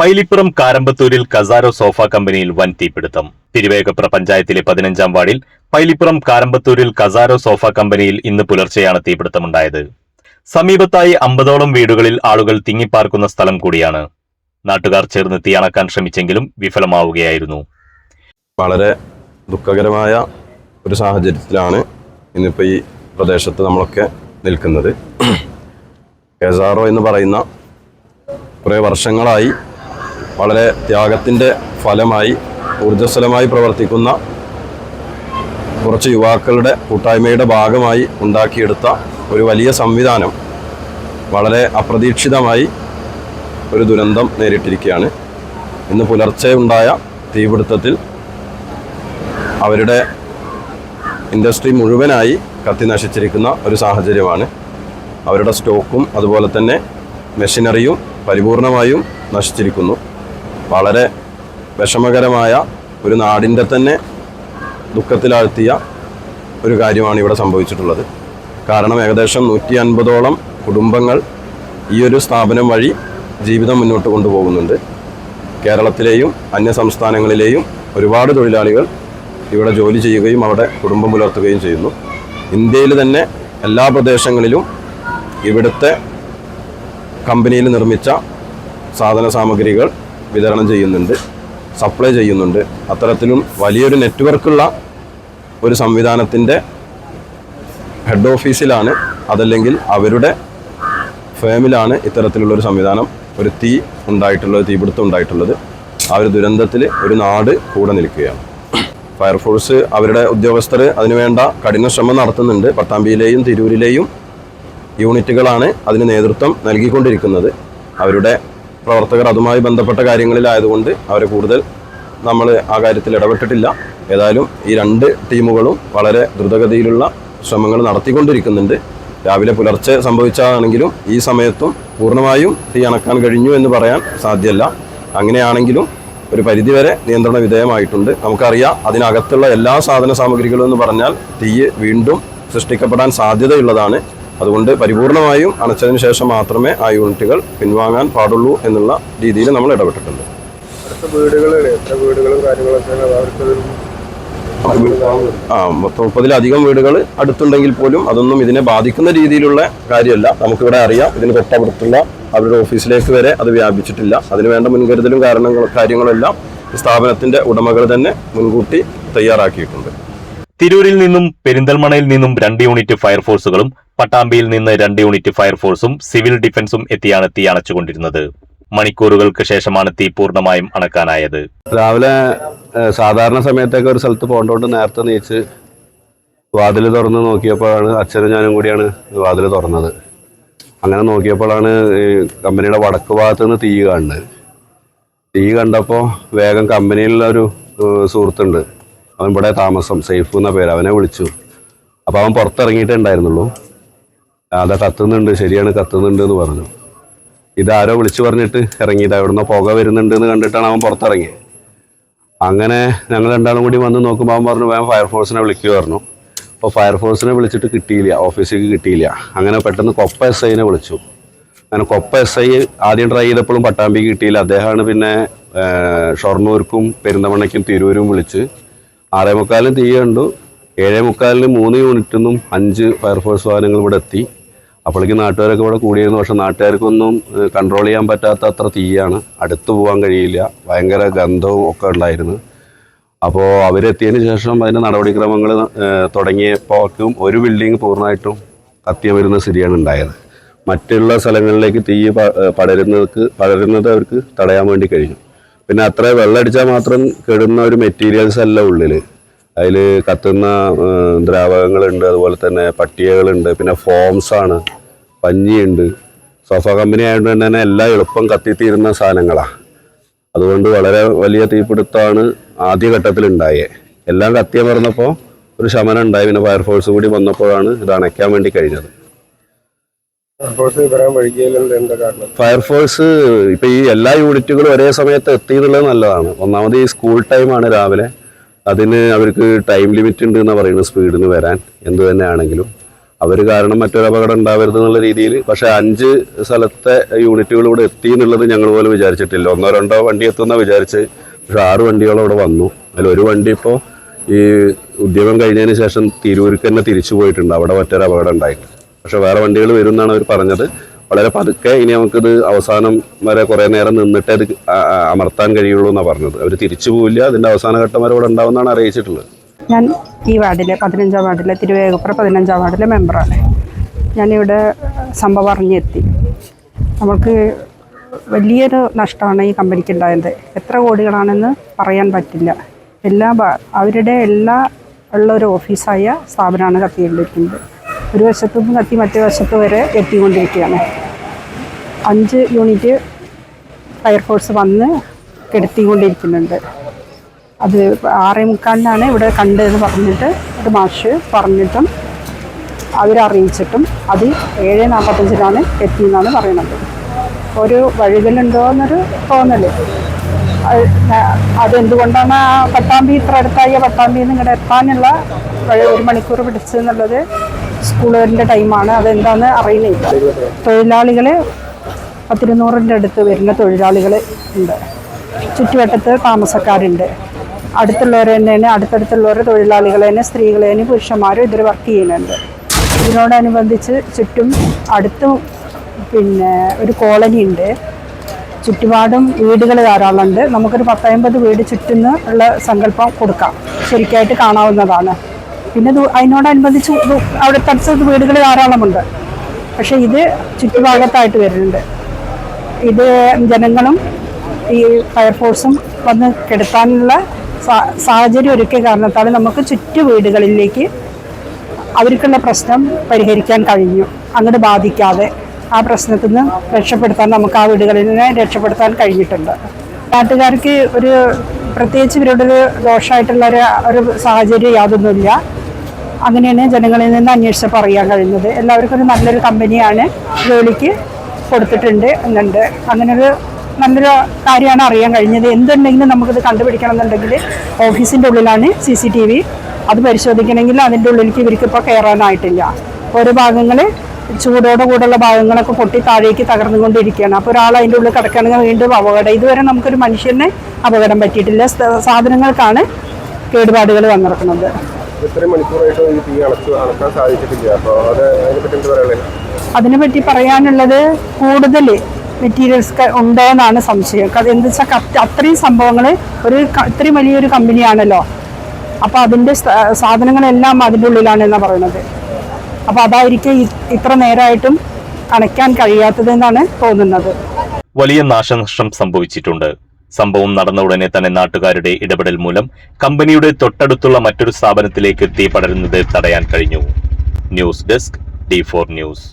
Pailippuram കാരമ്പത്തൂരിൽ കസാരോ sofa കമ്പനിയിൽ വൻ തീപിടുത്തം. തിരുവേഗപ്ര പഞ്ചായത്തിലെ പതിനഞ്ചാം വാർഡിൽ പൈലിപ്പുറം കാരമ്പത്തൂരിൽ കസാരോ സോഫ കമ്പനിയിൽ ഇന്ന് പുലർച്ചെയാണ് തീപിടുത്തമുണ്ടായത്. സമീപത്തായി അമ്പതോളം വീടുകളിൽ ആളുകൾ തിങ്ങിപ്പാർക്കുന്ന സ്ഥലം കൂടിയാണ്. നാട്ടുകാർ ചേർന്ന് തീയണക്കാൻ ശ്രമിച്ചെങ്കിലും വിഫലമാവുകയായിരുന്നു. വളരെ ദുഃഖകരമായ ഒരു സാഹചര്യത്തിലാണ് ഇന്നിപ്പോൾ ഈ പ്രദേശത്ത് നമ്മളൊക്കെ നിൽക്കുന്നത്. കെസാറോ എന്ന് പറയുന്ന കുറേ വർഷങ്ങളായി വളരെ ത്യാഗത്തിന്റെ ഫലമായി ഊർജസ്വലമായി പ്രവർത്തിക്കുന്ന കുറച്ച് യുവാക്കളുടെ കൂട്ടായ്മയുടെ ഭാഗമായി ഉണ്ടാക്കിയെടുത്ത ഒരു വലിയ സംവിധാനം വളരെ അപ്രതീക്ഷിതമായി ഒരു ദുരന്തം നേരിട്ടിരിക്കുകയാണ്. ഇന്ന് പുലർച്ചെ ഉണ്ടായ തീപിടുത്തത്തിൽ അവരുടെ ഇൻഡസ്ട്രി മുഴുവനായി കത്തി നശിച്ചിരിക്കുന്ന ഒരു സാഹചര്യമാണ്. അവരുടെ സ്റ്റോക്കും അതുപോലെ തന്നെ മെഷീനറിയും പരിപൂർണമായും നശിച്ചിരിക്കുന്നു. വളരെ വിഷമകരമായ ഒരു നാടിന്റെ തന്നെ ദുഃഖത്തിലാഴ്ത്തിയ ഒരു കാര്യമാണ് ഇവിടെ സംഭവിച്ചിട്ടുള്ളത്. കാരണം ഏകദേശം നൂറ്റി അൻപതോളം കുടുംബങ്ങൾ ഈ ഒരു സ്ഥാപനം വഴി ജീവിതം മുന്നോട്ട് കൊണ്ടുപോകുന്നുണ്ട്. കേരളത്തിലെയും അന്യ സംസ്ഥാനങ്ങളിലെയും ഒരുപാട് തൊഴിലാളികൾ ഇവിടെ ജോലി ചെയ്യുകയും അവിടെ കുടുംബം പുലർത്തുകയും ചെയ്യുന്നു. ഇന്ത്യയിൽ തന്നെ എല്ലാ പ്രദേശങ്ങളിലും ഇവിടുത്തെ കമ്പനിയിൽ നിർമ്മിച്ച സാധന സാമഗ്രികൾ വിതരണം ചെയ്യുന്നുണ്ട് സപ്ലൈ ചെയ്യുന്നുണ്ട്. അത്തരത്തിലും വലിയൊരു നെറ്റ്വർക്കുള്ള ഒരു സംവിധാനത്തിന്റെ ഹെഡ് ഓഫീസിലാണ് അതല്ലെങ്കിൽ അവരുടെ ഫേമിലാണ് ഇത്തരത്തിലുള്ളൊരു സംവിധാനം ഒരു തീ ഉണ്ടായിട്ടുള്ളത് തീപിടുത്തം ഉണ്ടായിട്ടുള്ളത്. ആ ഒരു ദുരന്തത്തിൽ ഒരു നാട് കൂടെ നിൽക്കുകയാണ്. ഫയർഫോഴ്സ് അവരുടെ ഉദ്യോഗസ്ഥർ അതിനുവേണ്ട കഠിന ശ്രമം നടത്തുന്നുണ്ട്. പട്ടാമ്പിയിലെയും തിരൂരിലെയും യൂണിറ്റുകളാണ് അതിന് നേതൃത്വം നൽകിക്കൊണ്ടിരിക്കുന്നത്. അവരുടെ പ്രവർത്തകർ അതുമായി ബന്ധപ്പെട്ട കാര്യങ്ങളിലായതുകൊണ്ട് അവരെ കൂടുതൽ നമ്മൾ ആ കാര്യത്തിൽ ഇടപെട്ടിട്ടില്ല. ഏതായാലും ഈ രണ്ട് ടീമുകളും വളരെ ദ്രുതഗതിയിലുള്ള ശ്രമങ്ങൾ നടത്തിക്കൊണ്ടിരിക്കുന്നുണ്ട്. രാവിലെ പുലർച്ചെ സംഭവിച്ചതാണെങ്കിലും ഈ സമയത്തും പൂർണമായും തീ അണക്കാൻ കഴിഞ്ഞു എന്ന് പറയാൻ സാധ്യമല്ല. അങ്ങനെയാണെങ്കിലും ഒരു പരിധിവരെ നിയന്ത്രണ വിധേയമായിട്ടുണ്ട്. നമുക്കറിയാം അതിനകത്തുള്ള എല്ലാ സാധന സാമഗ്രികളും എന്ന് പറഞ്ഞാൽ തീ വീണ്ടും സൃഷ്ടിക്കപ്പെടാൻ സാധ്യതയുള്ളതാണ്. അതുകൊണ്ട് പരിപൂർണമായും അണച്ചതിന് ശേഷം മാത്രമേ ആ യൂണിറ്റുകൾ പിൻവാങ്ങാൻ പാടുള്ളൂ എന്നുള്ള രീതിയിൽ നമ്മൾ ഇടപെട്ടിട്ടുണ്ട്. ആ മൊത്തം മുപ്പതിലധികം വീടുകൾ അടുത്തുണ്ടെങ്കിൽ പോലും അതൊന്നും ഇതിനെ ബാധിക്കുന്ന രീതിയിലുള്ള കാര്യമല്ല. നമുക്കിവിടെ അറിയാം ഇതിന് തൊട്ടടുത്തുള്ള അവരുടെ ഓഫീസിലേക്ക് വരെ അത് വ്യാപിച്ചിട്ടില്ല. അതിന് വേണ്ട മുൻകരുതലും കാരണങ്ങളും കാര്യങ്ങളെല്ലാം സ്ഥാപനത്തിന്റെ ഉടമകൾ തന്നെ മുൻകൂട്ടി തയ്യാറാക്കിയിട്ടുണ്ട്. തിരൂരിൽ നിന്നും പെരിന്തൽമണയിൽ നിന്നും രണ്ട് യൂണിറ്റ് ഫയർഫോഴ്സുകളും പട്ടാമ്പിയിൽ നിന്ന് രണ്ട് യൂണിറ്റ് ഫയർഫോഴ്സും സിവിൽ ഡിഫൻസും എത്തിയാണ് തീ അണച്ചുകൊണ്ടിരുന്നത്. മണിക്കൂറുകൾക്ക് ശേഷമാണ് തീ പൂർണമായും അണക്കാനായത്. രാവിലെ സാധാരണ സമയത്തൊക്കെ ഒരു സ്ഥലത്ത് പോകേണ്ടതുകൊണ്ട് നേരത്തെ നീച്ച് വാതിൽ തുറന്ന് നോക്കിയപ്പോഴാണ് അച്ഛനും ഞാനും കൂടിയാണ് വാതിൽ തുറന്നത്. അങ്ങനെ നോക്കിയപ്പോഴാണ് ഈ കമ്പനിയുടെ വടക്ക് ഭാഗത്ത് നിന്ന് തീ കാണുന്നത്. തീ കണ്ടപ്പോൾ വേഗം കമ്പനിയിലുള്ള ഒരു സുഹൃത്തുണ്ട്. അവൻ ഇവിടെ താമസം സേഫ് എന്ന പേര് അവനെ വിളിച്ചു. അപ്പോൾ അവൻ പുറത്തിറങ്ങിയിട്ടേ ഉണ്ടായിരുന്നുള്ളൂ. അതാ കത്തുന്നുണ്ട് ശരിയാണ് കത്തുന്നുണ്ട് എന്ന് പറഞ്ഞു. ഇതാരോ വിളിച്ചു പറഞ്ഞിട്ട് ഇറങ്ങിയത് അവിടുന്ന് പുക വരുന്നുണ്ട് എന്ന് കണ്ടിട്ടാണ് അവൻ പുറത്തിറങ്ങിയത് അങ്ങനെ ഞങ്ങൾ രണ്ടാളും കൂടി വന്ന് നോക്കുമ്പോൾ അവൻ പറഞ്ഞു വേഗം ഫയർഫോഴ്സിനെ വിളിക്കുക പറഞ്ഞു. അപ്പോൾ ഫയർഫോഴ്സിനെ വിളിച്ചിട്ട് കിട്ടിയില്ല ഓഫീസിലേക്ക് കിട്ടിയില്ല. അങ്ങനെ പെട്ടെന്ന് കൊപ്പ എസ് ഐനെ വിളിച്ചു. അങ്ങനെ കൊപ്പ എസ് ഐ ആദ്യം ട്രൈ ചെയ്തപ്പോഴും പട്ടാമ്പിക്ക് കിട്ടിയില്ല. അദ്ദേഹമാണ് പിന്നെ ഷൊർണൂർക്കും പെരിന്തമണ്ണയ്ക്കും തിരൂരും വിളിച്ച് ആറേ മുക്കാലിന് തീ കണ്ടു. ഏഴേ മുക്കാലിന് മൂന്ന് യൂണിറ്റിൽ നിന്നും അഞ്ച് ഫയർഫോഴ്സ് വാഹനങ്ങൾ ഇവിടെ എത്തി. അപ്പോഴേക്ക് നാട്ടുകാരൊക്കെ ഇവിടെ കൂടിയിരുന്നു. പക്ഷെ നാട്ടുകാർക്കൊന്നും കൺട്രോൾ ചെയ്യാൻ പറ്റാത്ത അത്ര തീയാണ്. അടുത്ത് പോകാൻ കഴിയില്ല. ഭയങ്കര ഗന്ധവും ഒക്കെ ഉണ്ടായിരുന്നു. അപ്പോൾ അവരെത്തിയതിന് ശേഷം അതിന്റെ നടപടിക്രമങ്ങൾ തുടങ്ങിയപ്പോഴേക്കും ഒരു ബിൽഡിംഗ് പൂർണമായിട്ടും കത്തിയ വരുന്ന സ്ഥിതിയാണ് ഉണ്ടായത്. മറ്റുള്ള സ്ഥലങ്ങളിലേക്ക് തീ പടരുന്നവർക്ക് പടരുന്നത് അവർക്ക് തടയാൻ വേണ്ടി കഴിഞ്ഞു. പിന്നെ അത്ര വെള്ളമടിച്ചാൽ മാത്രം കെടുന്ന ഒരു മെറ്റീരിയൽസ് അല്ല ഉള്ളിൽ അതിൽ കത്തുന്ന ദ്രാവകങ്ങളുണ്ട്. അതുപോലെ തന്നെ പട്ടികകളുണ്ട്. പിന്നെ ഫോംസാണ് പഞ്ഞിയുണ്ട്. സോഫ കമ്പനി ആയതുകൊണ്ട് തന്നെ എല്ലാം എളുപ്പം കത്തിത്തീരുന്ന സാധനങ്ങളാണ് അതുകൊണ്ട് വളരെ വലിയ തീപിടുത്തമാണ് ആദ്യഘട്ടത്തിൽ ഉണ്ടായത് എല്ലാം കത്തിയ മറന്നപ്പോൾ ഒരു ശമനം ഉണ്ടായി. പിന്നെ ഫയർഫോഴ്സ് കൂടി വന്നപ്പോഴാണ് ഇത് അണയ്ക്കാൻ വേണ്ടി കഴിഞ്ഞത്. ഫയർഫോഴ്സ് ഇപ്പൊ ഈ എല്ലാ യൂണിറ്റുകളും ഒരേ സമയത്ത് എത്തി എന്നുള്ളത് നല്ലതാണ്. ഒന്നാമത് ഈ സ്കൂൾ ടൈമാണ് രാവിലെ. അതിന് അവർക്ക് ടൈം ലിമിറ്റ് ഉണ്ട് എന്ന് പറയുന്നത് സ്പീഡിന് വരാൻ. എന്തു തന്നെ ആണെങ്കിലും അവർ കാരണം മറ്റൊരു അപകടം ഉണ്ടാവരുത് എന്നുള്ള രീതിയിൽ. പക്ഷേ അഞ്ച് സ്ഥലത്തെ യൂണിറ്റുകൾ ഇവിടെ എത്തി എന്നുള്ളത് ഞങ്ങൾ പോലും വിചാരിച്ചിട്ടില്ല. ഒന്നോ രണ്ടോ വണ്ടി എത്തുന്ന വിചാരിച്ച്. പക്ഷേ ആറ് വണ്ടികൾ അവിടെ വന്നു. അതിൽ ഒരു വണ്ടി ഇപ്പോൾ ഈ ഉദ്യമം കഴിഞ്ഞതിന് ശേഷം തിരൂർക്ക് തന്നെ തിരിച്ചു പോയിട്ടുണ്ട്. അവിടെ മറ്റൊരു അപകടം ഉണ്ടായിട്ട്. പക്ഷേ വേറെ വണ്ടികൾ വരും എന്നാണ് അവർ പറഞ്ഞത്. വളരെ പതുക്കെ ഇനി നമുക്കിത് അവസാനം വരെ കുറേ നേരം നിന്നിട്ടേ അത് അമർത്താൻ കഴിയുള്ളൂ എന്നാണ് പറഞ്ഞത്. അവർ തിരിച്ചു പോവില്ല. അതിന്റെ അവസാന ഘട്ടം വരെ ഇവിടെ ഉണ്ടാവുമെന്നാണ് അറിയിച്ചിട്ടുള്ളത്. ഞാൻ ഈ വാർഡിലെ പതിനഞ്ചാം വാർഡിലെ തിരുവേഗപ്പുറ പതിനഞ്ചാം വാർഡിലെ മെമ്പറാണ്. ഞാനിവിടെ സംഭവം അറിഞ്ഞെത്തി. നമുക്ക് വലിയൊരു നഷ്ടമാണ് ഈ കമ്പനിക്ക് ഉണ്ടായത്. എത്ര കോടികളാണെന്ന് പറയാൻ പറ്റില്ല. എല്ലാ അവരുടെ എല്ലാ ഉള്ള ഒരു ഓഫീസായ സ്ഥാപനമാണ് കത്തിക്കൊണ്ടിരിക്കുന്നത്. ഒരു വശത്തു നിന്ന് കത്തി മറ്റേ വശത്ത് വരെ എത്തിക്കൊണ്ടിരിക്കുകയാണ്. അഞ്ച് യൂണിറ്റ് ഫയർഫോഴ്സ് വന്ന് കെടുത്തിക്കൊണ്ടിരിക്കുന്നുണ്ട്. അത് ആറേ മുക്കാലിനാണ് ഇവിടെ കണ്ടതെന്ന് പറഞ്ഞിട്ട് ഒരു മാഷ് പറഞ്ഞിട്ടും അവരറിയിച്ചിട്ടും അത് ഏഴ് നാൽപ്പത്തഞ്ചിനാണ് എത്തിയെന്നാണ് പറയുന്നത്. ഒരു വഴുകലുണ്ടോ എന്നൊരു തോന്നൽ. അതെന്തുകൊണ്ടാണ് ആ പട്ടാമ്പി ഇത്ര അടുത്തായ? പട്ടാമ്പി നിങ്ങളുടെ എത്താനുള്ള ഒരു മണിക്കൂർ പിടിച്ചെന്നുള്ളത് സ്കൂളുകാരുടെ ടൈമാണ്. അതെന്താണെന്ന് അറിയുന്നില്ല തൊഴിലാളികൾ പത്തിരുന്നൂറിന്റെ അടുത്ത് വരുന്ന തൊഴിലാളികൾ ഉണ്ട്. ചുറ്റുവട്ടത്ത് താമസക്കാരുണ്ട്. അടുത്തുള്ളവർ തന്നെ അടുത്തടുത്തുള്ളവർ തൊഴിലാളികൾ തന്നെ സ്ത്രീകൾ തന്നെ പുരുഷന്മാരും ഇതിൽ വർക്ക് ചെയ്യുന്നുണ്ട്. ഇതിനോടനുബന്ധിച്ച് ചുറ്റും അടുത്തും പിന്നെ ഒരു കോളനി ഉണ്ട്. ചുറ്റുപാടും വീടുകൾ ധാരാളമുണ്ട്. നമുക്കൊരു പത്തമ്പത് വീട് ചുറ്റുന്ന് ഉള്ള സങ്കല്പം കൊടുക്കാം. ശരിക്കായിട്ട് കാണാവുന്നതാണ്. പിന്നെ അതിനോടനുബന്ധിച്ച് അവിടെ തടസ്സത്ത് വീടുകൾ ധാരാളമുണ്ട്. പക്ഷേ ഇത് ചുറ്റുഭാഗത്തായിട്ട് വരുന്നുണ്ട്. ഇത് ജനങ്ങളും ഈ ഫയർഫോഴ്സും വന്ന് കെടുത്താനുള്ള സാഹചര്യം ഒരുക്കിയ കാരണത്താൽ നമുക്ക് ചുറ്റു വീടുകളിലേക്ക് അവർക്കുള്ള പ്രശ്നം പരിഹരിക്കാൻ കഴിഞ്ഞു. അങ്ങോട്ട് ബാധിക്കാതെ ആ പ്രശ്നത്തിൽ നിന്ന് രക്ഷപ്പെടുത്താൻ നമുക്ക് ആ വീടുകളിൽ നിന്ന് രക്ഷപ്പെടുത്താൻ കഴിഞ്ഞിട്ടുണ്ട്. നാട്ടുകാർക്ക് ഒരു പ്രത്യേകിച്ച് ഇവരോടൊരു ദോഷമായിട്ടുള്ള ഒരു ഒരു സാഹചര്യം യാതൊന്നുമില്ല. അങ്ങനെയാണ് ജനങ്ങളിൽ നിന്ന് അന്വേഷിച്ചപ്പോൾ അറിയാൻ കഴിയുന്നത് എല്ലാവർക്കും ഒരു നല്ലൊരു കമ്പനിയാണ് ജോലിക്ക് കൊടുത്തിട്ടുണ്ട് എന്നുണ്ട്. അങ്ങനൊരു നല്ലൊരു കാര്യമാണ് അറിയാൻ കഴിഞ്ഞത്. എന്തുണ്ടെങ്കിലും നമുക്കിത് കണ്ടുപിടിക്കണം എന്നുണ്ടെങ്കിൽ ഓഫീസിന്റെ ഉള്ളിലാണ് സി സി ടി വി അത് പരിശോധിക്കണമെങ്കിൽ അതിന്റെ ഉള്ളിലേക്ക് ഇവർക്ക് ഇപ്പോൾ കയറാനായിട്ടില്ല ഓരോ ഭാഗങ്ങൾ ചൂടോടെ കൂടെയുള്ള ഭാഗങ്ങളൊക്കെ പൊട്ടി താഴേക്ക് തകർന്നുകൊണ്ടിരിക്കുകയാണ്. അപ്പോൾ ഒരാൾ അതിന്റെ ഉള്ളിൽ കിടക്കുകയാണെങ്കിൽ വീണ്ടും അപകടം. ഇതുവരെ നമുക്കൊരു മനുഷ്യനെ അപകടം പറ്റിയിട്ടില്ല. സാധനങ്ങൾക്കാണ് കേടുപാടുകൾ വന്നിറക്കുന്നത്. അതിനെപ്പറ്റി പറയാനുള്ളത്? കൂടുതൽ മെറ്റീരിയൽസ് ഉണ്ടോ എന്നാണ് സംശയം. എന്താ വെച്ചാൽ അത്രയും സംഭവങ്ങൾ ഒരു ഇത്രയും വലിയൊരു കമ്പനിയാണല്ലോ. അപ്പോൾ അതിന്റെ സാധനങ്ങളെല്ലാം അതിന്റെ ഉള്ളിലാണ് എന്നാണ് പറയുന്നത്. അപ്പോൾ അതായിരിക്കും ഇത്ര നേരമായിട്ടും അണയ്ക്കാൻ കഴിയാത്തതെന്നാണ് തോന്നുന്നത്. വലിയ നാശനഷ്ടം സംഭവിച്ചിട്ടുണ്ട്. സംഭവം നടന്ന ഉടനെ തന്നെ നാട്ടുകാരുടെ ഇടപെടൽ മൂലം കമ്പനിയുടെ തൊട്ടടുത്തുള്ള മറ്റൊരു സ്ഥാപനത്തിലേക്ക് തീ പടരുന്നത് തടയാൻ കഴിഞ്ഞു. News desk D four news.